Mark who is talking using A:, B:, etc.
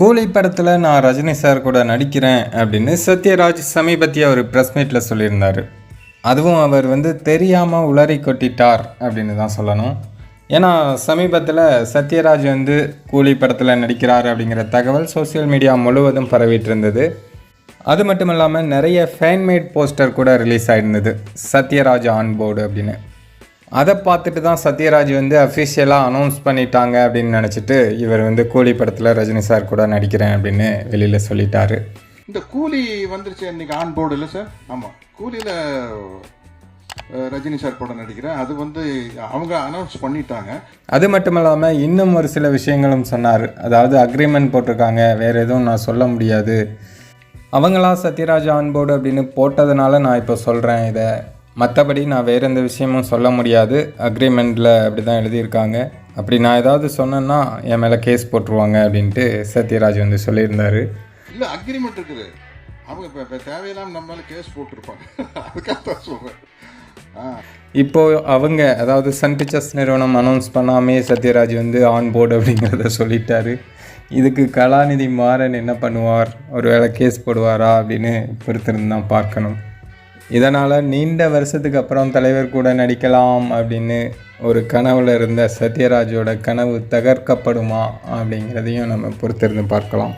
A: கூலி படத்தில் நான் ரஜினி சார் கூட நடிக்கிறேன் அப்படின்னு சத்யராஜ் சமீபத்திய ஒரு ப்ரெஸ் மீட்டில் சொல்லியிருந்தார். அதுவும் அவர் வந்து தெரியாமல் உளறி கொட்டிட்டார் அப்படின்னு தான் சொல்லணும். ஏன்னா சமீபத்தில் சத்யராஜ் வந்து கூலி படத்தில் நடிக்கிறார் அப்படிங்கிற தகவல் சோஷியல் மீடியா முழுவதும் பரவிட்டு இருந்தது அது மட்டும் இல்லாமல் நிறைய ஃபேன்மேட் போஸ்டர் கூட ரிலீஸ் ஆகிருந்தது சத்யராஜ் ஆன் போர்டு அப்படின்னு. அதை பார்த்துட்டு தான் சத்யராஜ் வந்து அஃபிஷியலாக அனௌன்ஸ் பண்ணிட்டாங்க அப்படின்னு நினச்சிட்டு இவர் வந்து கூலி படத்தில் ரஜினி சார் கூட நடிக்கிறேன் அப்படின்னு வெளியில் சொல்லிட்டாரு.
B: இந்த கூலி வந்துருச்சு இன்னைக்கு ஆன் போர்டு இல்லை சார் ஆமாம் கூலியில் ரஜினி சார் படம் நடிக்கிறேன். அது வந்து அவங்க அனௌன்ஸ் பண்ணிட்டாங்க.
A: அது மட்டும் இல்லாமல் இன்னும் ஒரு சில விஷயங்களும் சொன்னார். அதாவது அக்ரிமெண்ட் போட்டிருக்காங்க. வேறு எதுவும் நான் சொல்ல முடியாது. அவங்களா சத்யராஜ் ஆன்போர்டு அப்படின்னு போட்டதுனால நான் இப்போ சொல்கிறேன் இதை. மற்றபடி நான் வேறு எந்த விஷயமும் சொல்ல முடியாது. அக்ரிமெண்ட்டில் அப்படி தான் எழுதியிருக்காங்க. அப்படி நான் ஏதாவது சொன்னேன்னா என் மேலே கேஸ் போட்டுருவாங்க அப்படின்ட்டு சத்யராஜ் வந்து சொல்லியிருந்தாரு.
B: இல்லை அக்ரிமெண்ட் இருக்குது. அவங்க இப்போ இப்போ தேவையில்லாமல் நம்ம மேலே கேஸ் போட்டிருப்பாங்க. அதுக்காக தான் சொல்கிறேன்
A: இப்போ அவங்க அதாவது சன் பிக்சர்ஸ் நிறுவனம் அனௌன்ஸ் பண்ணாமே சத்யராஜ் வந்து ஆன் போர்டு அப்படிங்கிறத சொல்லிட்டாரு. இதுக்கு கலாநிதி மாறன் என்ன பண்ணுவார்? ஒருவேளை கேஸ் போடுவாரா அப்படின்னு பொறுத்திருந்து தான் பார்க்கணும். இதனால் நீண்ட வருஷத்துக்கு அப்புறம் தலைவர் கூட நடிக்கலாம் அப்படின்னு ஒரு கனவில் இருந்த சத்யராஜோட கனவு தகர்க்கப்படுமா அப்படிங்கிறதையும் நம்ம பொறுத்திருந்து பார்க்கலாம்.